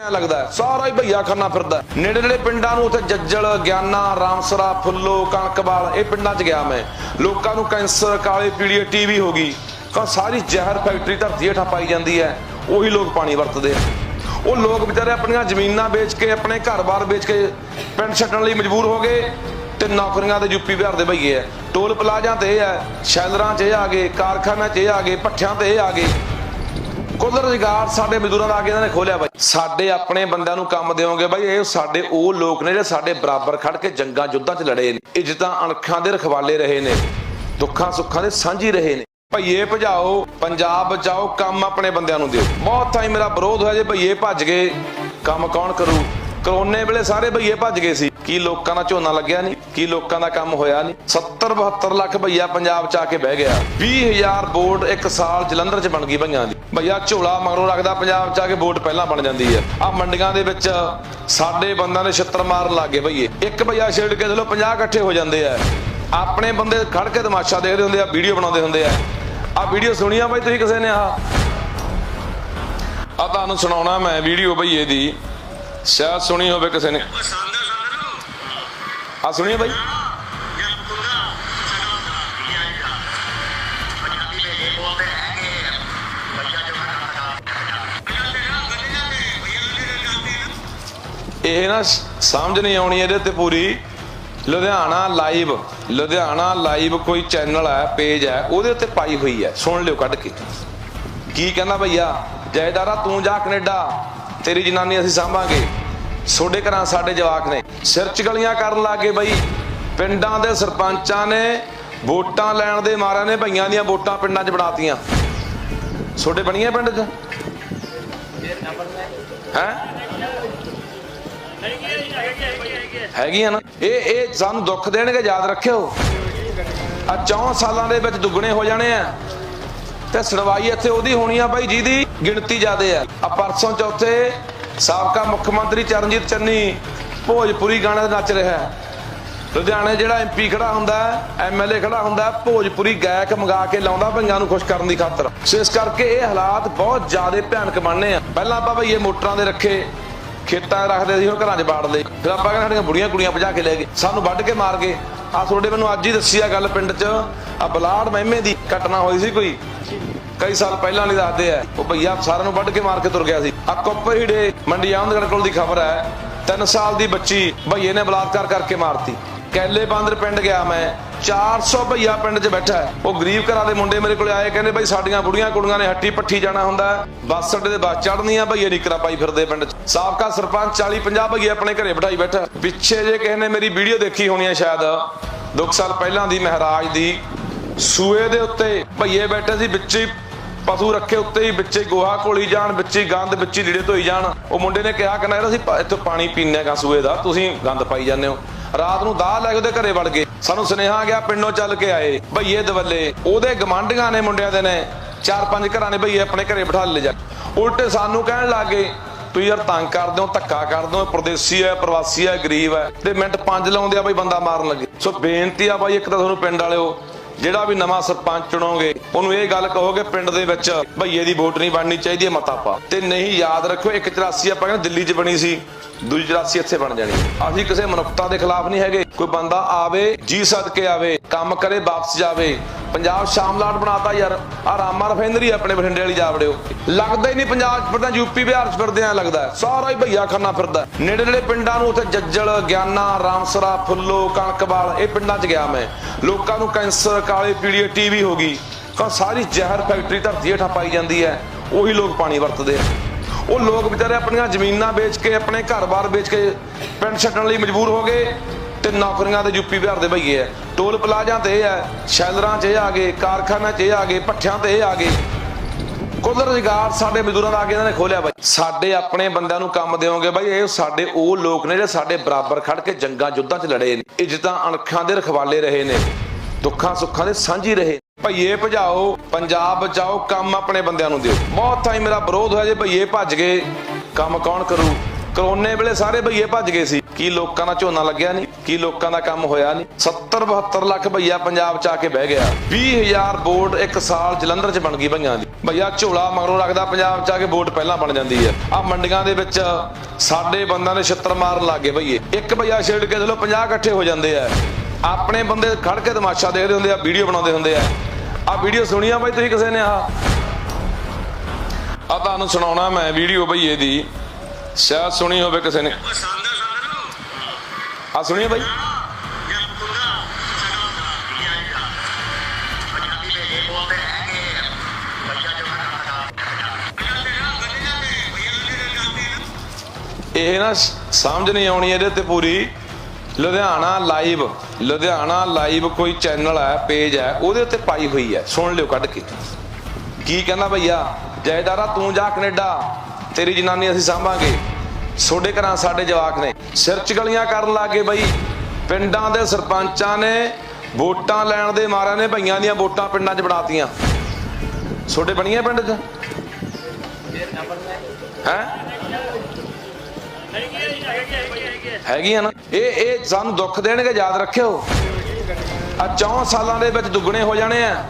ਐਂ ਲੱਗਦਾ ਸਾਰਾ ਹੀ ਭਈਆ ਖਾਨਾ ਫਿਰਦਾ ਨੇੜੇ ਨੇੜੇ ਪਿੰਡਾਂ ਨੂੰ ਉੱਥੇ ਜੱਜਲ, ਗਿਆਨਾ, ਰਾਮਸਰਾ, ਫੁੱਲੋ ਕਣਕਵਾਲ ਇਹ ਪਿੰਡਾਂ 'ਚ ਗਿਆ ਮੈਂ। ਲੋਕਾਂ ਨੂੰ ਕੈਂਸਰ, ਕਾਲੇ ਪੀਲੀਏ, ਟੀਵੀ ਹੋ ਗਈ। ਕਾ ਸਾਰੀ ਜ਼ਹਿਰ ਫੈਕਟਰੀ ਧਰਤੀ ਹੇਠਾਂ ਪਾਈ ਜਾਂਦੀ ਹੈ। ਉਹੀ ਲੋਕ ਪਾਣੀ ਵਰਤਦੇ ਆ। ਉਹ ਲੋਕ ਵਿਚਾਰੇ ਆਪਣੀਆਂ ਜ਼ਮੀਨਾਂ ਵੇਚ ਕੇ, ਆਪਣੇ ਘਰ-ਬਾਰ ਵੇਚ ਕੇ ਪਿੰਡ ਛੱਡਣ ਲਈ ਮਜਬੂਰ ਹੋ ਗਏ ਤੇ ਨੌਕਰੀਆਂ ਤੇ ਯੂਪੀ ਬਿਹਾਰ ਦੇ ਭਈਏ ਐ ਟੋਲ ਪਲਾਜ਼ਾ ਤੇ ਇਹ ਐ ਸ਼ੈਲਰਾਂ 'ਚ ਇਹ ਆ ਗਏ, ਕਾਰਖਾਨਿਆਂ 'ਚ ਇਹ ਆ ਗਏ, ਭੱਠਿਆਂ ਤੇ ਇਹ ਆ ਗਏ। ਕੁੱਲ ਰੁਜ਼ਗਾਰ ਸਾਡੇ ਮਜ਼ਦੂਰਾਂ ਦਾ ਆ ਕੇ ਇਹਨਾਂ ਨੇ ਖੋਲਿਆ ਬਾਈ। ਸਾਡੇ ਆਪਣੇ ਬੰਦਿਆਂ ਨੂੰ ਕੰਮ ਦਿਓਗੇ ਬਾਈ, ਇਹ ਸਾਡੇ, ਉਹ ਲੋਕ ਨੇ ਜਿਹੜੇ ਸਾਡੇ ਬਰਾਬਰ ਖੜ ਕੇ ਜੰਗਾਂ ਯੁੱਧਾਂ 'ਚ ਲੜੇ ਨੇ। ਇੱਜ਼ਤਾਂ ਅਣਖਾਂ ਦੇ ਰਖਵਾਲੇ ਰਹੇ ਨੇ, ਦੁੱਖਾਂ ਸੁੱਖਾਂ ਦੇ ਸਾਂਝੀ ਰਹੇ ਨੇ। ਭਈਏ ਭਜਾਓ, ਪੰਜਾਬ ਬਚਾਓ ਕੰਮ ਆਪਣੇ ਬੰਦਿਆਂ ਨੂੰ ਦਿਓ। ਬਹੁਤ ਥਾਈ ਮੇਰਾ ਵਿਰੋਧ ਹੋਇਆ ਜੇ ਭਈਏ ਭੱਜ ਗਏ, ਕੰਮ ਕੌਣ ਕਰੂ? ਕਰੋਨੇ ਵੇਲੇ ਸਾਰੇ ਭਈਏ ਭੱਜ ਗਏ ਸੀ। ਕੀ ਲੋਕਾਂ ਦਾ ਝੋਨਾ ਲੱਗਿਆ ਨਹੀਂ? ਕੀ ਲੋਕਾਂ ਦਾ ਕੰਮ ਹੋਇਆ ਨਹੀਂ? 70 72 ਲੱਖ ਭਈਆ ਪੰਜਾਬ ਚ ਆ ਕੇ ਬਹਿ ਗਿਆ। 20000 ਵੋਟ ਇੱਕ ਸਾਲ ਜਲੰਧਰ ਚ ਬਣ ਗਈ ਭਈਆਂ ਦੀ। ਭਈਆ ਝੋਲਾ ਮਗਰੋਂ ਰੱਖਦਾ ਪੰਜਾਬ ਚ ਆ ਕੇ ਵੋਟ ਪਹਿਲਾਂ ਬਣ ਜਾਂਦੀ ਹੈ। ਆ ਮੰਡੀਆਂ ਦੇ ਵਿੱਚ ਸਾਡੇ ਬੰਦਾਂ ਦੇ ਛਿੱਤਰ ਮਾਰਨ ਲੱਗੇ ਭਈਏ। ਇੱਕ ਭਈਆ ਛੇੜ ਕੇ ਚਲੋ 50 ਇਕੱਠੇ ਹੋ ਜਾਂਦੇ ਆ। ਆਪਣੇ ਬੰਦੇ ਖੜ ਕੇ ਤਮਾਸ਼ਾ ਦੇਖਦੇ ਹੁੰਦੇ ਆ, ਵੀਡੀਓ ਬਣਾਉਂਦੇ ਹੁੰਦੇ ਆ। ਆ ਵੀਡੀਓ ਸੁਣੀਆ ਬਾਈ ਤੁਸੀਂ ਕਿਸੇ ਨੇ ਆ ਆ ਤੁਹਾਨੂੰ ਸੁਣਾਉਣਾ ਮੈਂ ਵੀਡੀਓ ਭਈਏ ਦੀ। ਸ਼ਾਇਦ ਸੁਣੀ ਹੋਵੇ ਕਿਸੇ ਨੇ। ਆ ਸੁਣੀਏ ਬਾਈ। ਇਹ ਨਾ ਸਮਝ ਨਹੀਂ ਆਉਣੀ ਇਹਦੇ ਤੇ ਪੂਰੀ। ਲੁਧਿਆਣਾ ਲਾਈਵ ਲੁਧਿਆਣਾ ਲਾਈਵ ਕੋਈ ਚੈਨਲ ਹੈ ਪੇਜ ਹੈ, ਉਹਦੇ ਉੱਤੇ ਪਾਈ ਹੋਈ ਹੈ। ਸੁਣ ਲਿਓ ਕੱਢ ਕੇ। ਕੀ ਕਹਿੰਦਾ ਭਈਆ? ਜੈਦਾਰਾ ਤੂੰ ਜਾ ਕੈਨੇਡਾ। ਤੇਰੀ ਜਨਾਨੀ ਅਸੀਂ ਸਾਂਭਾਂਗੇ। ਛੋਡੇ ਘਰਾਂ ਸਾਡੇ ਜਵਾਕ ਨੇ। ਸਿਰ ਚ ਗਲੀਆਂ ਕਰਨ ਲੱਗੇ ਬਈ। ਪਿੰਡਾਂ ਦੇ ਸਰਪੰਚਾਂ ਨੇ ਵੋਟਾਂ ਲੈਣ ਦੇ ਮਾਰਿਆਂ ਨੇ ਭਈਆਂ ਦੀਆਂ ਵੋਟਾਂ ਪਿੰਡਾਂ 'ਚ ਬਣਾਤੀਆਂ। ਛੋਡੇ ਬਣੀਆਂ ਪਿੰਡ 'ਚ? ਹੈ? ਹੈਗੀਆਂ ਨਾ। ਇਹ ਇਹ ਸਾਨੂੰ ਦੁੱਖ ਦੇਣਗੇ, ਯਾਦ ਰੱਖਿਓ। ਆ 4 ਸਾਲਾਂ ਦੇ ਵਿੱਚ ਦੁੱਗਣੇ ਹੋ ਜਾਣੇ ਆ। ਤੇ ਸੁਣਵਾਈ ਇੱਥੇ ਉਹਦੀ ਹੋਣੀ ਆ ਬਾਈ ਜਿਹਦੀ ਗਿਣਤੀ ਜ਼ਿਆਦੇ ਆ। ਆ ਪਰਸੋਂ ਚੌਥੇ ਸਾਬਕਾ ਮੁੱਖ ਮੰਤਰੀ ਚਰਨਜੀਤ ਚੰਨੀ ਭੋਜਪੁਰੀ ਗਾਣੇ ਤੇ ਨੱਚ ਰਿਹਾ ਹੈ। ਲੁਧਿਆਣੇ ਜਿਹੜਾ ਐਮਪੀ ਖੜਾ ਹੁੰਦਾ ਐਮਐਲਏ ਖੜਾ ਹੁੰਦਾ ਭੋਜਪੁਰੀ ਗਾਇਕ ਮੰਗਾ ਕੇ ਲਾਉਂਦਾ ਭਈਆਂ ਨੂੰ ਖੁਸ਼ ਕਰਨ ਦੀ ਖਾਤਰ। ਸੋ ਇਸ ਕਰਕੇ ਇਹ ਹਾਲਾਤ ਬਹੁਤ ਜ਼ਿਆਦਾ ਭਿਆਨਕ ਬਣਨੇ ਆ। ਪਹਿਲਾਂ ਆਪਾਂ ਭਈਏ ਮੋਟਰਾਂ ਦੇ ਰੱਖੇ, ਖੇਤਾਂ 'ਚ ਰੱਖਦੇ ਸੀ, ਹੁਣ ਘਰਾਂ 'ਚ ਬਾੜ ਲਏ। ਫਿਰ ਆਪਾਂ ਕਹਿੰਦੇ ਸਾਡੀਆਂ ਬੁੜੀਆਂ ਕੁੜੀਆਂ ਭਜਾ ਕੇ ਲੈ ਗਏ। ਸਾਨੂੰ ਵੱਢ ਕੇ ਮਾਰ ਗਏ। ਆ ਤੁਹਾਡੇ ਮੈਨੂੰ ਅੱਜ ਹੀ ਦੱਸੀ ਆ ਗੱਲ ਪਿੰਡ 'ਚ। ਆ ਬਲਾੜ ਮਹਿਮੇ ਦੀ ਘਟਨਾ ਹੋਈ ਸੀ ਕੋਈ? ਕਈ ਸਾਲ ਪਹਿਲਾਂ ਨਹੀਂ ਦੱਸਦੇ ਆ ਉਹ ਭਈਆ ਸਾਰਿਆਂ ਨੂੰ ਵੱਢ ਕੇ ਮਾਰ ਕੇ ਤੁਰ ਗਿਆ ਸੀ। ਆ ਕੋਪਰ ਹੀੜੇ ਮੰਡੀ ਆਮਦਗੜ ਕੋਲ ਦੀ ਖਬਰ ਹੈ 3 ਸਾਲ ਦੀ ਬੱਚੀ ਭਈਏ ਨੇ ਬਲਾਤਕਾਰ ਕਰਕੇ ਮਾਰਤੀ। ਕੈਲੇ ਬਾਂਦਰ ਪਿੰਡ ਗਿਆ ਮੈਂ। 400 ਭਈਆ ਪਿੰਡ 'ਚ ਬੈਠਾ ਉਹ ਗਰੀਬ ਘਰਾਂ ਦੇ ਮੁੰਡੇ ਮੇਰੇ ਕੋਲੇ ਆਏ, ਕਹਿੰਦੇ ਬਈ ਸਾਡੀਆਂ ਬੁੜੀਆਂ ਕੁੜੀਆਂ ਨੇ ਹੱਟੀ ਪੱਠੀ ਜਾਣਾ ਹੁੰਦਾ ਬੱਸ ਅੱਡੇ ਤੇ ਬੱਸ ਚੜਨੀ ਆ ਭਈਏ ਨਿਕਰਾ ਪਾਈ ਫਿਰਦੇ ਪਿੰਡ 'ਚ। ਸਾਬਕਾ ਸਰਪੰਚ 40 50 ਭਈਏ ਆਪਣੇ ਘਰੇ ਬਿਠਾਈ ਬੈਠਾ। ਪਿੱਛੇ ਜੇ ਕਿਸੇ ਨੇ ਮੇਰੀ ਵੀਡੀਓ ਦੇਖੀ ਹੋਣੀ ਹੈ ਸ਼ਾਇਦ। 2 ਸਾਲ ਪਹਿਲਾਂ ਦੀ ਮਹਾਰਾਜ ਦੀ ਸੂਏ ਦੇ ਉੱਤੇ ਭਈਏ ਬੈਠੇ ਸੀ, ਵਿੱਚ ਹੀ ਪਸ਼ੂ ਰੱਖੇ ਉੱਤੇ ਹੀ, ਵਿੱਚੇ ਗੋਹਾ ਘੋਲੀ ਜਾਣ, ਵਿੱਚੇ ਗੰਦ, ਵਿੱਚੇ ਲੀੜੇ ਧੋਈ ਜਾਣ। ਉਹ ਮੁੰਡੇ ਨੇ ਕਿਹਾ ਕਿ ਨਾ ਅਸੀਂ ਪ- ਪਾਣੀ ਪੀਂਦੇ ਗਾ ਸੂਏ ਦਾ, ਤੁਸੀਂ ਗੰਦ ਪਾਈ ਜਾਂਦੇ ਹੋ। ਰਾਤ ਨੂੰ ਦਾਹ ਲੈ ਕੇ ਉਹਦੇ ਘਰੇ ਵੜ ਗਏ। ਸਾਨੂੰ ਸੁਨੇਹਾ ਗਿਆ, ਪਿੰਡੋਂ ਚੱਲ ਕੇ ਆਏ, ਭਈਏ ਦਵੱਲੇ। ਉਹਦੇ ਗਮਾਂਡੀਆਂ ਨੇ ਮੁੰਡਿਆਂ ਦੇ ਨੇ, ਚਾਰ ਪੰਜ ਘਰਾਂ ਨੇ ਭਈਏ ਆਪਣੇ ਘਰੇ ਬਿਠਾ ਲੈ ਜਾ। ਉਲਟੇ ਸਾਨੂੰ ਕਹਿਣ ਲੱਗੇ ਤੁਸੀਂ ਯਾਰ ਤੰਗ ਕਰਦੇ ਹੋ, ਧੱਕਾ ਕਰਦੇ ਹੋ ਪਰਦੇਸੀ ਹੈ, ਪ੍ਰਵਾਸੀ ਹੈ, ਗਰੀਬ ਹੈ। ਤੇ ਮਿੰਟ ਪੰਜ ਲਾਉਂਦੇ ਆ ਬਈ ਬੰਦਾ ਮਾਰਨ ਲੱਗੇ। ਸੋ ਬੇਨਤੀ ਆ ਬਾਈ ਇੱਕ ਤਾਂ ਤੁਹਾਨੂੰ ਪਿੰਡ ਵਾਲਿਓ ਜਿਹੜਾ ਵੀ ਨਵਾਂ ਸਰਪੰਚ ਚੁਣੋਗੇ, ਉਹਨੂੰ ਇਹ ਗੱਲ ਕਹੋਗੇ ਪਿੰਡ ਦੇ ਵਿੱਚ, ਭਈਏ ਦੀ ਵੋਟ ਨਹੀਂ ਬਣਨੀ ਚਾਹੀਦੀ ਹੈ ਮਤਾ ਪਾ। ਤੇ ਨਹੀਂ, ਯਾਦ ਰੱਖਿਓ 184 ਆਪਾਂ ਕਹਿੰਦੇ ਦਿੱਲੀ 'ਚ ਬਣੀ ਸੀ, ਦੂਜੀ 84 ਇੱਥੇ ਬਣ ਜਾਣੀ। ਅਸੀਂ ਕਿਸੇ ਮਨੁੱਖਤਾ ਦੇ ਖਿਲਾਫ ਨਹੀਂ ਹੈਗੇ। ਕੋਈ ਬੰਦਾ ਆਵੇ, ਜੀ ਸਦਕੇ ਆਵੇ, ਕੰਮ ਕਰੇ, ਵਾਪਸ ਜਾਵੇ ਪੰਜਾਬ ਸ਼ਾਮਲਾਟ ਬਣਾਤਾ ਯਾਰ। ਆ ਰਾਮਾ ਰਫੇਂਦਰੀ ਆਪਣੇ ਬਠਿੰਡੇ ਵਾਲੀ ਜਾ ਵੜਿਓ। ਲੱਗਦਾ ਹੀ ਨਹੀਂ ਪੰਜਾਬ 'ਚ ਫਿਰਦਾ ਯੂਪੀ ਬਿਹਾਰ 'ਚ ਫਿਰਦੇ ਆ, ਲੱਗਦਾ ਸਾਰਾ ਹੀ ਭਈਆ ਖਾਨਾ ਫਿਰਦਾ ਨੇੜੇ ਨੇੜੇ ਪਿੰਡਾਂ ਨੂੰ ਉੱਥੇ ਜੱਜਲ, ਗਿਆਨਾ, ਰਾਮਸਰਾ, ਫੁੱਲੋ ਕਣਕਵਾਲ ਇਹ ਪਿੰਡਾਂ 'ਚ ਗਿਆ ਮੈਂ। ਲੋਕਾਂ ਨੂੰ ਕੈਂਸਰ, ਕਾਲੇ ਪੀਲੀਏ, ਟੀਵੀ ਹੋ ਗਈ। ਕਾ ਸਾਰੀ ਜ਼ਹਿਰ ਫੈਕਟਰੀ ਧਰਤੀ ਹੇਠਾਂ ਪਾਈ ਜਾਂਦੀ ਹੈ। ਉਹੀ ਲੋਕ ਪਾਣੀ ਵਰਤਦੇ ਆ। ਉਹ ਲੋਕ ਵਿਚਾਰੇ ਆਪਣੀਆਂ ਜ਼ਮੀਨਾਂ ਵੇਚ ਕੇ, ਆਪਣੇ ਘਰ-ਬਾਰ ਵੇਚ ਕੇ, ਪਿੰਡ ਛੱਡਣ ਲਈ ਮਜਬੂਰ ਹੋ ਗਏ। ਤੇ ਨੌਕਰੀਆਂ ਤੇ ਯੂਪੀ ਬਿਹਾਰ ਦੇ ਭਈਏ ਐ ਟੋਲ ਪਲਾਜ਼ਾ ਤੇ ਇਹ ਐ ਸ਼ੈਲਰਾਂ 'ਚ ਇਹ ਆ ਗਏ, ਕਾਰਖਾਨਿਆਂ 'ਚ ਇਹ ਆ ਗਏ, ਭੱਠਿਆਂ ਤੇ ਇਹ ਆ ਗਏ। ਕੁੱਲ ਰੁਜ਼ਗਾਰ ਸਾਡੇ ਮਜ਼ਦੂਰਾਂ ਦਾ ਆ ਕੇ ਇਹਨਾਂ ਨੇ ਖੋਲਿਆ ਬਾਈ। ਸਾਡੇ ਆਪਣੇ ਬੰਦਿਆਂ ਨੂੰ ਕੰਮ ਦਿਓਗੇ ਬਾਈ, ਇਹ ਸਾਡੇ ਉਹ ਲੋਕ ਨੇ ਜਿਹੜੇ ਸਾਡੇ ਬਰਾਬਰ ਖੜ ਕੇ ਜੰਗਾਂ ਯੁੱਧਾਂ 'ਚ ਲੜੇ ਨੇ, ਇੱਜ਼ਤਾਂ ਅਣਖਾਂ ਦੇ ਰਖਵਾਲੇ ਰਹੇ ਨੇ, ਦੁੱਖਾਂ ਸੁੱਖਾਂ ਦੇ ਸਾਂਝੀ ਰਹੇ ਭਈਏ ਭਜਾਓ, ਪੰਜਾਬ ਬਚਾਓ, ਕੰਮ ਆਪਣੇ ਬੰਦਿਆਂ ਨੂੰ ਦਿਓ। ਬਹੁਤ ਥਾਈ ਮੇਰਾ ਵਿਰੋਧ ਹੋਇਆ ਜੇ ਭਈਏ ਭੱਜ ਗਏ, ਕੰਮ ਕੌਣ ਕਰੂ? ਕਰੋਨੇ ਵੇਲੇ ਸਾਰੇ ਭਈਏ ਭੱਜ ਗਏ ਸੀ। ਕੀ ਲੋਕਾਂ ਦਾ ਝੋਨਾ ਲੱਗਿਆ ਨਹੀਂ ਕੀ ਲੋਕਾਂ ਦਾ ਕੰਮ ਹੋਇਆ ਨਹੀਂ? 70 72 ਲੱਖ ਭਈਆ ਪੰਜਾਬ ਚ ਆ ਕੇ ਬਹਿ ਗਿਆ। 20000 ਵੋਟ ਇੱਕ ਸਾਲ ਜਲੰਧਰ ਚ ਬਣ ਗਈ ਭਈਆਂ ਦੀ। ਭਈਆ ਝੋਲਾ ਮਗਰੋਂ ਰੱਖਦਾ ਪੰਜਾਬ ਚ ਆ ਕੇ ਵੋਟ ਪਹਿਲਾਂ ਬਣ ਜਾਂਦੀ ਹੈ। ਆ ਮੰਡੀਆਂ ਦੇ ਵਿੱਚ ਸਾਡੇ ਬੰਦਾਂ ਦੇ ਛਿੱਤਰ ਮਾਰਨ ਲੱਗੇ ਭਈਏ। ਇੱਕ ਭਈਆ ਛੇੜ ਕੇ ਚਲੋ 50 ਇਕੱਠੇ ਹੋ ਜਾਂਦੇ ਆ। ਆਪਣੇ ਬੰਦੇ ਖੜ ਕੇ ਤਮਾਸ਼ਾ ਦੇਖਦੇ ਹੁੰਦੇ ਆ, ਵੀਡੀਓ ਬਣਾਉਂਦੇ ਹੁੰਦੇ ਆ। ਆ ਵੀਡੀਓ ਸੁਣੀ ਆ ਬਾਈ ਤੁਸੀਂ ਕਿਸੇ ਨੇ ਆ ਆ ਤੁਹਾਨੂੰ ਸੁਣਾਉਣਾ ਮੈਂ ਵੀਡੀਓ ਭਈਏ ਦੀ। ਸ਼ਾਇਦ ਸੁਣੀ ਹੋਵੇ ਕਿਸੇ ਨੇ। ਆ ਸੁਣੀਏ ਬਾਈ। ਇਹ ਨਾ ਸਮਝ ਨਹੀਂ ਆਉਣੀ ਇਹਦੇ ਤੇ ਪੂਰੀ। ਲੁਧਿਆਣਾ ਲਾਈਵ ਲੁਧਿਆਣਾ ਲਾਈਵ ਕੋਈ ਚੈਨਲ ਹੈ, ਪੇਜ ਹੈ, ਉਹਦੇ ਉੱਤੇ ਪਾਈ ਹੋਈ ਹੈ। ਸੁਣ ਲਿਓ ਕੱਢ ਕੇ। ਕੀ ਕਹਿੰਦਾ ਭਈਆ? ਜੈਦਾਰਾ ਤੂੰ ਜਾ ਕੈਨੇਡਾ। ਤੇਰੀ ਜਨਾਨੀ ਅਸੀਂ ਸਾਂਭਾਂਗੇ। ਛੋਡੇ ਘਰਾਂ ਸਾਡੇ ਜਵਾਕ ਨੇ। ਸਿਰ ਚ ਗਲੀਆਂ ਕਰਨ ਲੱਗੇ ਬਈ। ਪਿੰਡਾਂ ਦੇ ਸਰਪੰਚਾਂ ਨੇ ਵੋਟਾਂ ਲੈਣ ਦੇ ਮਾਰਿਆਂ ਨੇ ਭਈਆਂ ਦੀਆਂ ਵੋਟਾਂ ਪਿੰਡਾਂ 'ਚ ਬਣਾਤੀਆਂ। ਛੋਡੇ ਬਣੀਆਂ ਪਿੰਡ 'ਚ? ਹੈ? ਹੈਗੀਆਂ ਨਾ। ਇਹ ਇਹ ਸਾਨੂੰ ਦੁੱਖ ਦੇਣਗੇ, ਯਾਦ ਰੱਖਿਓ। ਆ 4 ਸਾਲਾਂ ਦੇ ਵਿੱਚ ਦੁੱਗਣੇ ਹੋ ਜਾਣੇ ਆ।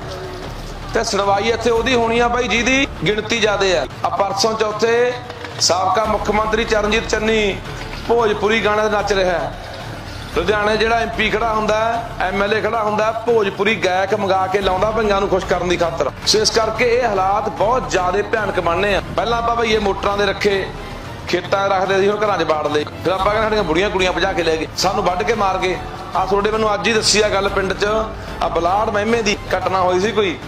ਤੇ ਸੁਣਵਾਈ ਇੱਥੇ ਉਹਦੀ ਹੋਣੀ ਆ ਬਾਈ, ਜਿਹਦੀ ਗਿਣਤੀ ਜ਼ਿਆਦੇ ਆ। ਆ ਪਰਸੋਂ ਚੌਥੇ ਸਾਬਕਾ ਮੁੱਖ ਮੰਤਰੀ ਚਰਨਜੀਤ ਚੰਨੀ ਭੋਜਪੁਰੀ ਗਾਣੇ ਤੇ ਨੱਚ ਰਿਹਾ ਹੈ। ਲੁਧਿਆਣੇ ਜਿਹੜਾ ਐਮਪੀ ਖੜਾ ਹੁੰਦਾ ਐਮਐਲਏ ਖੜਾ ਹੁੰਦਾ ਭੋਜਪੁਰੀ ਗਾਇਕ ਮੰਗਾ ਕੇ ਲਾਉਂਦਾ ਭਈਆਂ ਨੂੰ ਖੁਸ਼ ਕਰਨ ਦੀ ਖਾਤਰ। ਸੋ ਇਸ ਕਰਕੇ ਇਹ ਹਾਲਾਤ ਬਹੁਤ ਜ਼ਿਆਦਾ ਭਿਆਨਕ ਬਣਨੇ ਆ। ਪਹਿਲਾਂ ਆਪਾਂ ਭਈਏ ਮੋਟਰਾਂ ਦੇ ਰੱਖੇ, ਖੇਤਾਂ 'ਚ ਰੱਖਦੇ ਸੀ, ਹੁਣ ਘਰਾਂ 'ਚ ਬਾੜ ਲਏ। ਫਿਰ ਆਪਾਂ ਕਹਿੰਦੇ ਸਾਡੀਆਂ ਬੁੜੀਆਂ ਕੁੜੀਆਂ ਭਜਾ ਕੇ ਲੈ ਗਏ। ਸਾਨੂੰ ਵੱਢ ਕੇ ਮਾਰ ਗਏ। ਆ ਤੁਹਾਡੇ ਮੈਨੂੰ ਅੱਜ ਹੀ ਦੱਸੀ ਆ ਗੱਲ ਪਿੰਡ 'ਚ। ਆ ਬਲਾੜ ਮਹਿਮੇ ਦੀ ਘਟਨਾ ਹੋਈ ਸੀ ਕੋਈ?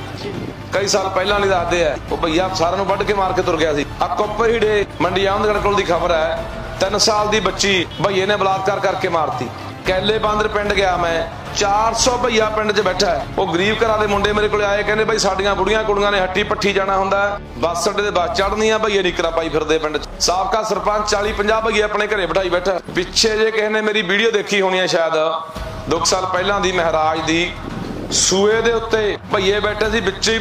ਕਈ ਸਾਲ ਪਹਿਲਾਂ ਲਈ ਦੱਸਦੇ ਆ। ਉਹ ਭਈਆ ਸਾਰਿਆਂ ਨੂੰ ਵੱਢ ਕੇ ਮਾਰ ਕੇ ਤੁਰ ਗਿਆ ਸੀ। ਆ ਕੋਪਰ ਮੰਡੀ ਆਮਦਗੜ ਕੋਲ ਦੀ ਖਬਰ ਹੈ। 3 ਸਾਲ ਦੀ ਬੱਚੀ ਭਈਏ ਨੇ ਬਲਾਤਕਾਰ ਕਰਕੇ ਮਾਰਤੀ। ਕੈਲੇ ਬਾਂਦਰ ਪਿੰਡ ਗਿਆ ਮੈਂ। 400 ਭਈਆ ਪਿੰਡ 'ਚ ਬੈਠਾ ਉਹ ਗਰੀਬ ਘਰਾਂ ਦੇ ਮੁੰਡੇ ਮੇਰੇ ਕੋਲੇ ਆਏ, ਕਹਿੰਦੇ ਬਈ ਸਾਡੀਆਂ ਬੁੜੀਆਂ ਕੁੜੀਆਂ ਨੇ ਹੱਟੀ ਪੱਠੀ ਜਾਣਾ ਹੁੰਦਾ ਬੱਸ ਅੱਡੇ ਤੇ ਬੱਸ ਚੜਨੀ ਆ ਭਈਏ ਨਿਕਰਾ ਪਾਈ ਫਿਰਦੇ ਪਿੰਡ 'ਚ। ਸਾਬਕਾ ਸਰਪੰਚ 40 50 ਭਈਏ ਆਪਣੇ ਘਰੇ ਬਿਠਾਈ ਬੈਠਾ ਪਿੱਛੇ ਜੇ ਕਿਸੇ ਨੇ ਮੇਰੀ ਵੀਡੀਓ ਦੇਖੀ ਹੋਣੀ ਹੈ ਸ਼ਾਇਦ 2 ਸਾਲ ਪਹਿਲਾਂ ਦੀ ਮਹਾਰਾਜ ਦੀ, ਸੂਏ ਦੇ ਉੱਤੇ ਭਈਏ ਬੈਠੇ ਸੀ, ਵਿੱਚ ਹੀ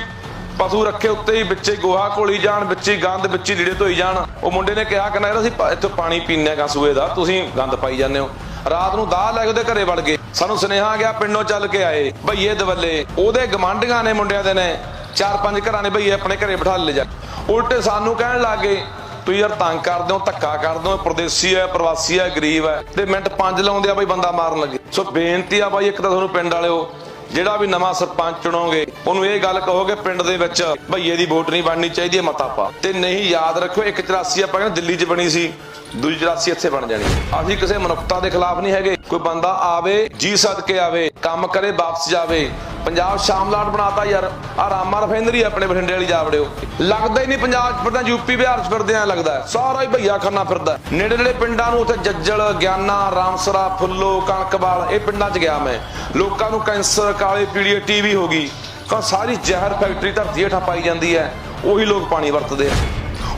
ਪਸ਼ੂ ਰੱਖੇ ਉੱਤੇ ਹੀ ਵਿੱਚੇ ਗੋਹਾ ਘੋਲੀ ਜਾਣ, ਵਿੱਚੇ ਹੀ ਗੰਦ, ਵਿੱਚੇ ਲੀੜੇ ਧੋਈ ਜਾਣ। ਉਹ ਮੁੰਡੇ ਨੇ ਕਿਹਾ, ਕਹਿੰਦਾ ਯਾਰ ਅਸੀਂ ਇੱਥੋਂ ਪਾਣੀ ਪੀਂਦੇ ਗਾ ਸੂਏ ਦਾ, ਤੁਸੀਂ ਗੰਦ ਪਾਈ ਜਾਂਦੇ ਹੋ। ਰਾਤ ਨੂੰ ਦਾਹ ਲੈ ਕੇ ਉਹਦੇ ਘਰੇ ਵੜ ਗਏ। ਸਾਨੂੰ ਸੁਨੇਹਾ ਗਿਆ, ਪਿੰਡੋਂ ਚੱਲ ਕੇ ਆਏ, ਭਈਏ ਦਵੱਲੇ। ਉਹਦੇ ਗਮਾਂਡੀਆਂ ਨੇ ਮੁੰਡਿਆਂ ਦੇ ਨੇ, ਚਾਰ ਪੰਜ ਘਰਾਂ ਨੇ ਭਈਏ ਆਪਣੇ ਘਰੇ ਬਿਠਾ ਲੈ ਜਾ ਉਲਟੇ ਸਾਨੂੰ ਕਹਿਣ ਲੱਗੇ ਤੁਸੀਂ ਯਾਰ ਤੰਗ ਕਰਦੇ ਹੋ, ਧੱਕਾ ਕਰਦੇ ਹੋ ਪਰਦੇਸੀ ਹੈ, ਪ੍ਰਵਾਸੀ ਹੈ, ਗਰੀਬ ਹੈ। ਤੇ ਮਿੰਟ ਪੰਜ ਲਾਉਂਦੇ ਆ ਬਈ ਬੰਦਾ ਮਾਰਨ ਲੱਗੇ। ਸੋ ਬੇਨਤੀ ਆ ਬਾਈ ਇੱਕ ਤਾਂ ਤੁਹਾਨੂੰ ਪਿੰਡ ਵਾਲਿਓ, ਜਿਹੜਾ ਵੀ ਨਵਾਂ ਸਰਪੰਚ ਚੁਣੋਗੇ ਉਹਨੂੰ ਇਹ ਗੱਲ ਕਹੋਗੇ ਪਿੰਡ ਦੇ ਵਿੱਚ, ਭਈਏ ਦੀ ਵੋਟ ਨਹੀਂ ਬਣਨੀ ਚਾਹੀਦੀ ਹੈ ਮਤਾ ਪਾ ਤੇ ਨਹੀਂ, ਯਾਦ ਰੱਖਿਓ 184 ਆਪਾਂ ਕਹਿੰਦੇ ਦਿੱਲੀ 'ਚ ਬਣੀ ਸੀ, ਦੂਜੀ 84 ਇੱਥੇ ਬਣ ਜਾਣੀ। ਅਸੀਂ ਕਿਸੇ ਮਨੁੱਖਤਾ ਦੇ ਖਿਲਾਫ ਨਹੀਂ ਹੈਗੇ। ਕੋਈ ਬੰਦਾ ਆਵੇ, ਜੀ ਸਦਕੇ ਆਵੇ, ਕੰਮ ਕਰੇ, ਵਾਪਸ ਜਾਵੇ। ਪੰਜਾਬ ਸ਼ਾਮਲਾਟ ਬਣਾਤਾ ਯਾਰ ਆ ਰਾਮਾ ਰਫੇਂਦਰੀ ਆਪਣੇ ਬਠਿੰਡੇ ਵਾਲੀ ਜਾ ਵੜਿਓ। ਲੱਗਦਾ ਹੀ ਨਹੀਂ ਪੰਜਾਬ 'ਚ ਫਿਰਦਾ ਯੂਪੀ ਬਿਹਾਰ 'ਚ ਫਿਰਦੇ ਆ, ਲੱਗਦਾ। ਸਾਰਾ ਹੀ ਭਈਆ ਖੰਨਾ ਫਿਰਦਾ। ਨੇੜੇ ਨੇੜੇ ਪਿੰਡਾਂ ਨੂੰ ਉੱਥੇ ਜੱਜਲ, ਗਿਆਨਾ, ਰਾਮਸਰਾ, ਫੁੱਲੋ, ਕਣਕਵਾਲ, ਇਹ ਪਿੰਡਾਂ 'ਚ ਗਿਆ ਮੈਂ। ਲੋਕਾਂ ਨੂੰ ਕੈਂਸਰ, ਕਾਲੇ ਪੀਲੀਏ, ਟੀਵੀ ਹੋ ਗਈ। ਕਾ ਸਾਰੀ ਜ਼ਹਿਰ ਫੈਕਟਰੀ ਧਰਤੀ ਹੇਠਾਂ ਪਾਈ ਜਾਂਦੀ ਹੈ। ਉਹੀ ਲੋਕ ਪਾਣੀ ਵਰਤਦੇ ਆ।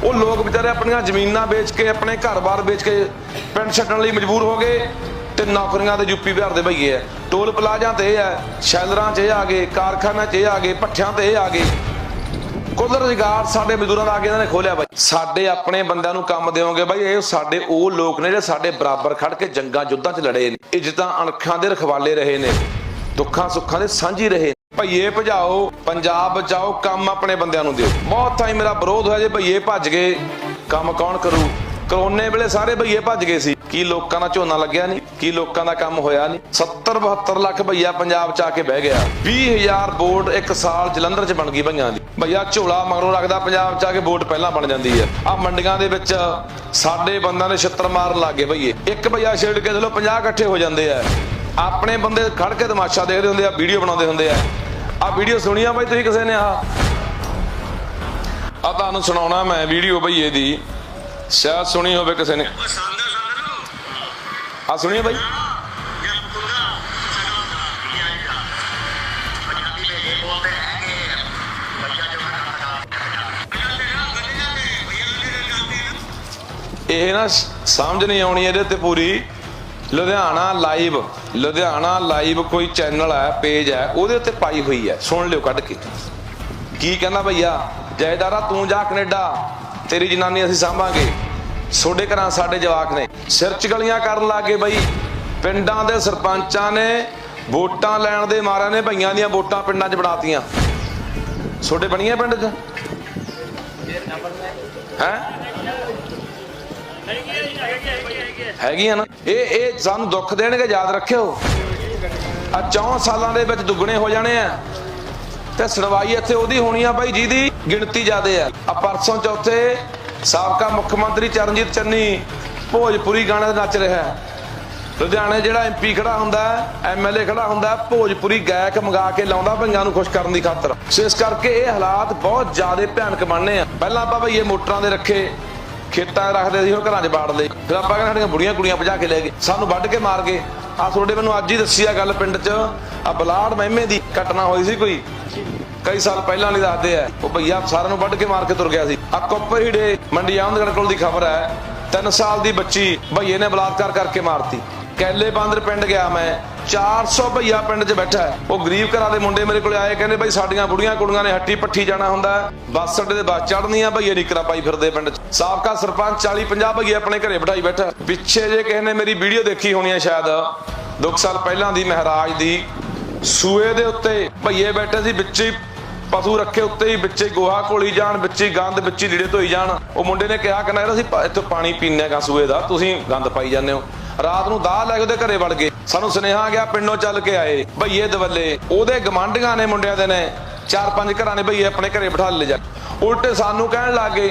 ਉਹ ਲੋਕ ਵਿਚਾਰੇ ਆਪਣੀਆਂ ਜ਼ਮੀਨਾਂ ਵੇਚ ਕੇ, ਆਪਣੇ ਘਰ-ਬਾਰ ਵੇਚ ਕੇ ਪਿੰਡ ਛੱਡਣ ਲਈ ਮਜਬੂਰ ਹੋ ਗਏ ਤੇ ਨੌਕਰੀਆਂ ਦੇ ਯੂਪੀ ਬਿਹਾਰ ਦੇ ਭਈਏ ਆ। ਟੋਲ ਪਲਾਜ਼ਾ ਤੇ ਇਹ ਹੈ ਸ਼ੈਲਰਾਂ 'ਚ ਇਹ ਆ ਗਏ, ਕਾਰਖਾਨਿਆਂ 'ਚ ਇਹ ਆ ਗਏ, ਭੱਠਿਆਂ ਤੇ ਇਹ ਆ ਗਏ। ਕੁੱਲ ਰੁਜ਼ਗਾਰ ਸਾਡੇ ਮਜ਼ਦੂਰਾਂ ਦਾ ਆ ਕੇ ਇਹਨਾਂ ਨੇ ਖੋਲਿਆ ਬਾਈ। ਸਾਡੇ ਆਪਣੇ ਬੰਦਿਆਂ ਨੂੰ ਕੰਮ ਦਿਓਗੇ ਬਾਈ, ਇਹ ਸਾਡੇ, ਉਹ ਲੋਕ ਨੇ ਜਿਹੜੇ ਸਾਡੇ ਬਰਾਬਰ ਖੜ ਕੇ ਜੰਗਾਂ ਯੁੱਧਾਂ 'ਚ ਲੜੇ ਨੇ। ਇੱਜ਼ਤਾਂ ਅਣਖਾਂ ਦੇ ਰਖਵਾਲੇ ਰਹੇ ਨੇ। ਦੁੱਖਾਂ ਸੁੱਖਾਂ ਦੇ ਸਾਂਝੀ ਰਹੇ ਭਈਏ ਭਜਾਓ, ਪੰਜਾਬ ਬਚਾਓ, ਕੰਮ ਆਪਣੇ ਬੰਦਿਆਂ ਨੂੰ ਦਿਓ। ਬਹੁਤ ਥਾਈ ਮੇਰਾ ਵਿਰੋਧ ਹੋਇਆ ਜੇ ਭਈਏ ਭੱਜ ਗਏ, ਕੰਮ ਕੌਣ ਕਰੂ? ਕਰੋਨੇ ਵੇਲੇ ਸਾਰੇ ਭਈਏ ਭੱਜ ਗਏ ਸੀ। ਕੀ ਲੋਕਾਂ ਦਾ ਝੋਨਾ ਲੱਗਿਆ ਨਹੀਂ? ਕੀ ਲੋਕਾਂ ਦਾ ਕੰਮ ਹੋਇਆ ਨਹੀਂ? 70 72 ਲੱਖ ਭਈਆ ਪੰਜਾਬ ਚ ਆ ਕੇ ਬਹਿ ਗਿਆ। 20000 ਵੋਟ ਇੱਕ ਸਾਲ ਜਲੰਧਰ ਚ ਬਣ ਗਈ ਭਈਆਂ ਦੀ। ਭਈਆ ਝੋਲਾ ਮਗਰੋਂ ਲੱਗਦਾ ਪੰਜਾਬ ਚ ਆ ਕੇ ਵੋਟ ਪਹਿਲਾਂ ਬਣ ਜਾਂਦੀ ਹੈ। ਆ ਮੰਡੀਆਂ ਦੇ ਵਿੱਚ ਸਾਡੇ ਬੰਦਿਆਂ ਦੇ ਛਿੱਤਰ ਮਾਰਨ ਲੱਗੇ ਭਈਏ। ਇੱਕ ਭਈਆ ਛੇੜ ਕੇ ਚਲੋ 50 ਇਕੱਠੇ ਹੋ ਜਾਂਦੇ ਆ। ਆਪਣੇ ਬੰਦੇ ਖੜ ਕੇ ਤਮਾਸ਼ਾ ਦੇਖਦੇ ਹੁੰਦੇ ਆ ਵੀਡੀਓ ਬਣਾਉਂਦੇ ਹੁੰਦੇ ਆ। ਆ ਵੀਡੀਓ ਸੁਣੀ ਆ ਬਾਈ ਤੁਸੀਂ ਕਿਸੇ ਨੇ ਆ? ਆ ਤੁਹਾਨੂੰ ਸੁਣਾਉਣਾ ਮੈਂ ਵੀਡੀਓ ਭਈਏ ਦੀ ਸ਼ਾਇਦ ਸੁਣੀ ਹੋਵੇ ਕਿਸੇ ਨੇ। ਆ ਸੁਣੀਏ ਬਾਈ? ਇਹ ਨਾ ਸਮਝ ਨਹੀਂ ਆਉਣੀ ਇਹਦੇ ਤੇ ਪੂਰੀ। ਲੁਧਿਆਣਾ ਲਾਈਵ ਲੁਧਿਆਣਾ ਲਾਈਵ ਕੋਈ ਚੈਨਲ ਹੈ ਪੇਜ ਹੈ, ਉਹਦੇ ਉੱਤੇ ਪਾਈ ਹੋਈ ਹੈ। ਸੁਣ ਲਿਓ, ਕੱਢ ਕੇ। ਕੀ ਕਹਿੰਦਾ ਭਈਆ? ਜੈਦਾਰਾ ਤੂੰ ਜਾ ਕੈਨੇਡਾ। ਤੇਰੀ ਜਨਾਨੀ ਅਸੀਂ ਸਾਂਭਾਂਗੇ। ਛੋਡੇ ਘਰਾਂ ਸਾਡੇ ਜਵਾਕ ਨੇ। ਸਿਰ ਚ ਗਲੀਆਂ ਕਰਨ ਲੱਗੇ ਬਈ। ਪਿੰਡਾਂ ਦੇ ਸਰਪੰਚਾਂ ਨੇ ਵੋਟਾਂ ਲੈਣ ਦੇ ਮਾਰਿਆਂ ਨੇ ਭਈਆਂ ਦੀਆਂ ਵੋਟਾਂ ਪਿੰਡਾਂ 'ਚ ਬਣਾਤੀਆਂ ਛੋਟੇ ਬਣੀਆਂ ਪਿੰਡ 'ਚ? ਹੈ? ਹੈਗੀਆਂ ਨਾ? ਇਹ ਇਹ ਸਾਨੂੰ ਦੁੱਖ ਦੇਣਗੇ, ਯਾਦ ਰੱਖਿਓ। ਆ 4 ਸਾਲਾਂ ਦੇ ਵਿੱਚ ਦੁੱਗਣੇ ਹੋ ਜਾਣੇ ਆ। ਤੇ ਸੁਣਵਾਈ ਇੱਥੇ ਉਹਦੀ ਹੋਣੀ ਆ ਬਾਈ, ਜਿਹਦੀ ਗਿਣਤੀ ਜ਼ਿਆਦੇ ਆ। ਆ ਪਰਸੋਂ ਚੌਥੇ ਸਾਬਕਾ ਮੁੱਖ ਮੰਤਰੀ ਚਰਨਜੀਤ ਚੰਨੀ ਭੋਜਪੁਰੀ ਗਾਣੇ ਤੇ ਨੱਚ ਰਿਹਾ ਲੁਧਿਆਣੇ ਜਿਹੜਾ ਐਮਪੀ ਖੜਾ ਹੁੰਦਾ ਐਮਐਲਏ ਖੜਾ ਹੁੰਦਾ ਭੋਜਪੁਰੀ ਗਾਇਕ ਮੰਗਾ ਕੇ ਲਾਉਂਦਾ ਭਈਆਂ ਨੂੰ ਖੁਸ਼ ਕਰਨ ਦੀ ਖਾਤਰ। ਸੋ ਇਸ ਕਰਕੇ ਇਹ ਹਾਲਾਤ ਬਹੁਤ ਜ਼ਿਆਦਾ ਭਿਆਨਕ ਬਣਨੇ ਆ। ਪਹਿਲਾਂ ਆਪਾਂ ਭਈਏ ਮੋਟਰਾਂ ਦੇ ਰੱਖੇ। ਖੇਤਾਂ 'ਚ ਰੱਖਦੇ ਸੀ, ਹੁਣ ਘਰਾਂ 'ਚ ਬਾੜ ਲਏ। ਫਿਰ ਆਪਾਂ ਕਹਿੰਦੇ ਸਾਡੀਆਂ ਬੁੜੀਆਂ ਕੁੜੀਆਂ ਭਜਾ ਕੇ ਲੈ ਗਏ। ਸਾਨੂੰ ਵੱਢ ਕੇ ਮਾਰ ਗਏ। ਆ ਤੁਹਾਡੇ ਮੈਨੂੰ ਅੱਜ ਹੀ ਦੱਸੀ ਆ ਗੱਲ ਪਿੰਡ 'ਚ। ਆ ਬਲਾੜ ਮਹਿਮੇ ਦੀ ਘਟਨਾ ਹੋਈ ਸੀ ਕੋਈ। ਕਈ ਸਾਲ ਪਹਿਲਾਂ ਲਈ ਦੱਸਦੇ ਆ ਉਹ ਭਈਆ ਸਾਰਿਆਂ ਨੂੰ ਵੱਢ ਕੇ ਮਾਰ ਕੇ ਤੁਰ ਗਿਆ ਸੀ। ਆ ਕੋਪਰ ਹੀੜੇ ਮੰਡੀ ਆਮਦਗੜ ਕੋਲ ਦੀ ਖਬਰ ਹੈ। 3 ਸਾਲ ਦੀ ਬੱਚੀ ਭਈਏ ਨੇ ਬਲਾਤਕਾਰ ਕਰਕੇ ਮਾਰਤੀ। ਕੈਲੇ ਬਾਂਦਰ ਪਿੰਡ ਗਿਆ ਮੈਂ। 400 ਭਈਆ ਪਿੰਡ 'ਚ ਬੈਠਾ ਉਹ ਗਰੀਬ ਘਰਾਂ ਦੇ ਮੁੰਡੇ ਮੇਰੇ ਕੋਲ ਆਏ, ਕਹਿੰਦੇ ਬਈ ਸਾਡੀਆਂ ਬੁੜੀਆਂ ਕੁੜੀਆਂ ਨੇ ਹੱਟੀ ਪੱਠੀ ਜਾਣਾ ਹੁੰਦਾ ਬੱਸ ਅੱਡੇ ਤੇ ਬੱਸ ਚੜ੍ਹਨੀਆਂ ਭਈਏ ਨਿਕਰਾ ਪਾਈ ਫਿਰਦੇ ਪਿੰਡ 'ਚ। ਸਾਬਕਾ ਸਰਪੰਚ 40 50 ਭਈਏ ਆਪਣੇ ਘਰੇ ਬਿਠਾਈ ਬੈਠਾ ਪਿੱਛੇ ਜੇ ਕਿਸੇ ਨੇ ਮੇਰੀ ਵੀਡੀਓ ਦੇਖੀ ਹੋਣੀ ਹੈ ਸ਼ਾਇਦ 2 ਸਾਲ ਪਹਿਲਾਂ ਦੀ ਮਹਾਰਾਜ ਦੀ, ਸੂਏ ਦੇ ਉੱਤੇ ਭਈਏ ਬੈਠੇ ਸੀ, ਵਿੱਚ ਹੀ ਪਸ਼ੂ ਰੱਖੇ, ਉੱਤੇ ਹੀ ਵਿੱਚੇ ਗੋਹਾ ਘੋਲੀ ਜਾਣ, ਵਿੱਚ ਹੀ ਗੰਦ, ਵਿੱਚ ਲੀੜੇ ਧੋਈ ਜਾਣ। ਉਹ ਮੁੰਡੇ ਨੇ ਕਿਹਾ, ਕਹਿੰਦਾ ਯਾਰ ਅਸੀਂ ਇੱਥੋਂ ਪਾਣੀ ਪੀਂਦੇ ਗਾ ਸੂਏ ਦਾ, ਤੁਸੀਂ ਗੰਦ ਪਾਈ ਜਾਂਦੇ ਹੋ। ਰਾਤ ਨੂੰ ਦਾਹ ਲੈ ਕੇ ਉਹਦੇ ਘਰੇ ਵੜ ਗਏ। ਸਾਨੂੰ ਸੁਨੇਹਾ ਆ ਗਿਆ, ਪਿੰਡੋਂ ਚੱਲ ਕੇ ਆਏ। ਭਈਏ ਦਵੱਲੇ, ਉਹਦੇ ਗਮਾਂਡੀਆਂ ਨੇ ਮੁੰਡਿਆਂ ਦੇ ਨੇ। ਚਾਰ ਪੰਜ ਘਰਾਂ ਨੇ ਭਈਏ ਆਪਣੇ ਘਰੇ ਬਿਠਾ ਲੈ ਜਾ ਉਲਟੇ ਸਾਨੂੰ ਕਹਿਣ ਲੱਗੇ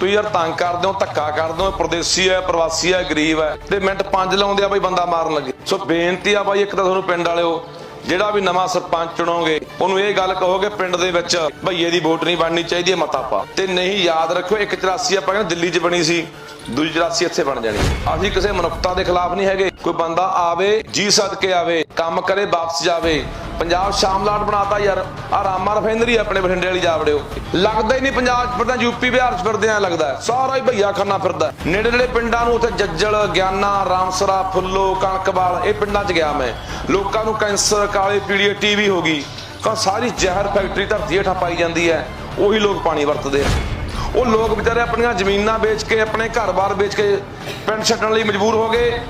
ਤੁਸੀਂ ਯਾਰ ਤੰਗ ਕਰਦੇ ਹੋ, ਧੱਕਾ ਕਰਦੇ ਹੋ ਪਰਦੇਸੀ ਹੈ, ਪ੍ਰਵਾਸੀ ਹੈ, ਗਰੀਬ ਹੈ। ਤੇ ਮਿੰਟ ਪੰਜ ਲਾਉਂਦੇ ਆ ਬਈ ਬੰਦਾ ਮਾਰਨ ਲੱਗੇ। ਸੋ ਬੇਨਤੀ ਆ ਬਾਈ ਇੱਕ ਤਾਂ ਤੁਹਾਨੂੰ ਪਿੰਡ ਵਾਲਿਓ ਜਿਹੜਾ ਵੀ ਨਵਾਂ ਸਰਪੰਚ ਚੁਣੋਗੇ, ਉਹਨੂੰ ਇਹ ਗੱਲ ਕਹੋਗੇ ਪਿੰਡ ਦੇ ਵਿੱਚ ਭਈਏ ਦੀ ਵੋਟ ਨਹੀਂ ਬਣਨੀ ਚਾਹੀਦੀ ਹੈ ਮਤਾ ਪਾ। ਤੇ ਨਹੀਂ, ਯਾਦ ਰੱਖਿਓ, ਇੱਕ 84 ਆਪਾਂ ਕਹਿੰਦੇ ਦਿੱਲੀ 'ਚ ਬਣੀ ਸੀ, ਦੂਜੀ 84 ਇੱਥੇ ਬਣ ਜਾਣੀ। ਅਸੀਂ ਕਿਸੇ ਮਨੁੱਖਤਾ ਦੇ ਖਿਲਾਫ ਨਹੀਂ ਹੈਗੇ। ਕੋਈ ਬੰਦਾ ਆਵੇ, ਜੀ ਸਦਕੇ ਆਵੇ, ਕੰਮ ਕਰੇ, ਵਾਪਸ ਜਾਵੇ ਪੰਜਾਬ ਸ਼ਾਮਲਾਟ ਬਣਾਤਾ ਯਾਰ। ਆ ਰਾਮਾ ਰਫੈਂਦਰੀ ਆਪਣੇ ਬਠਿੰਡੇ ਵਾਲੀ, ਜਾ ਵੜਿਓ। ਲੱਗਦਾ ਹੀ ਨਹੀਂ ਪੰਜਾਬ ਫਿਰਦਾ ਯੂਪੀ ਬਿਹਾਰ 'ਚ ਫਿਰਦੇ ਆ, ਲੱਗਦਾ ਸਾਰਾ ਹੀ ਭਈਆ ਖੰਨਾ ਫਿਰਦਾ ਨੇੜੇ ਨੇੜੇ ਪਿੰਡਾਂ ਨੂੰ ਉੱਥੇ ਜੱਜਲ, ਗਿਆਨਾ, ਰਾਮਸਰਾ, ਫੁੱਲੋ, ਕਣਕਵਾਲ, ਇਹ ਪਿੰਡਾਂ 'ਚ ਗਿਆ ਮੈਂ। ਲੋਕਾਂ ਨੂੰ ਕੈਂਸਰ, ਕਾਲੇ ਪੀਲੀਏ ਟੀਵੀ ਹੋ ਗਈ। ਕਾ ਸਾਰੀ ਜ਼ਹਿਰ ਫੈਕਟਰੀ ਧਰਤੀ ਹੇਠਾਂ ਪਾਈ ਜਾਂਦੀ ਹੈ। ਉਹੀ ਲੋਕ ਪਾਣੀ ਵਰਤਦੇ ਆ। ਉਹ ਲੋਕ ਵਿਚਾਰੇ ਆਪਣੀਆਂ ਜ਼ਮੀਨਾਂ ਵੇਚ ਕੇ, ਆਪਣੇ ਘਰ-ਬਾਰ ਵੇਚ ਕੇ ਪਿੰਡ ਛੱਡਣ ਲਈ ਮਜਬੂਰ ਹੋ ਗਏ।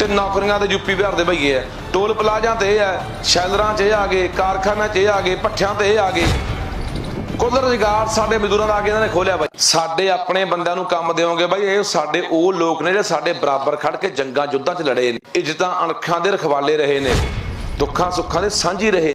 ਤੇ ਨੌਕਰੀਆਂ ਤੇ ਯੂਪੀ ਬਿਹਾਰ ਦੇ ਭਈਏ ਆ। ਟੋਲ ਪਲਾਜ਼ਾ ਤੇ ਇਹ ਆ, ਸ਼ੈਲਰਾਂ 'ਚ ਇਹ ਆ ਗਏ, ਕਾਰਖਾਨਿਆਂ 'ਚ ਇਹ ਆ ਗਏ, ਭੱਠਿਆਂ ਤੇ ਇਹ ਆ ਗਏ। ਕੁੱਲ ਰੁਜ਼ਗਾਰ ਸਾਡੇ ਮਜ਼ਦੂਰਾਂ ਦਾ ਆ ਕੇ ਇਹਨਾਂ ਨੇ ਖੋਲਿਆ ਬਾਈ। ਸਾਡੇ ਆਪਣੇ ਬੰਦਿਆਂ ਨੂੰ ਕੰਮ ਦਿਓਗੇ ਬਾਈ, ਇਹ ਸਾਡੇ ਉਹ ਲੋਕ ਨੇ ਜਿਹੜੇ ਸਾਡੇ ਬਰਾਬਰ ਖੜ ਕੇ ਜੰਗਾਂ ਯੁੱਧਾਂ 'ਚ ਲੜੇ ਨੇ। ਇੱਜ਼ਤਾਂ ਅਣਖਾਂ ਦੇ ਰਖਵਾਲੇ ਰਹੇ ਨੇ। ਦੁੱਖਾਂ ਸੁੱਖਾਂ ਦੇ ਸਾਂਝੀ ਰਹੇ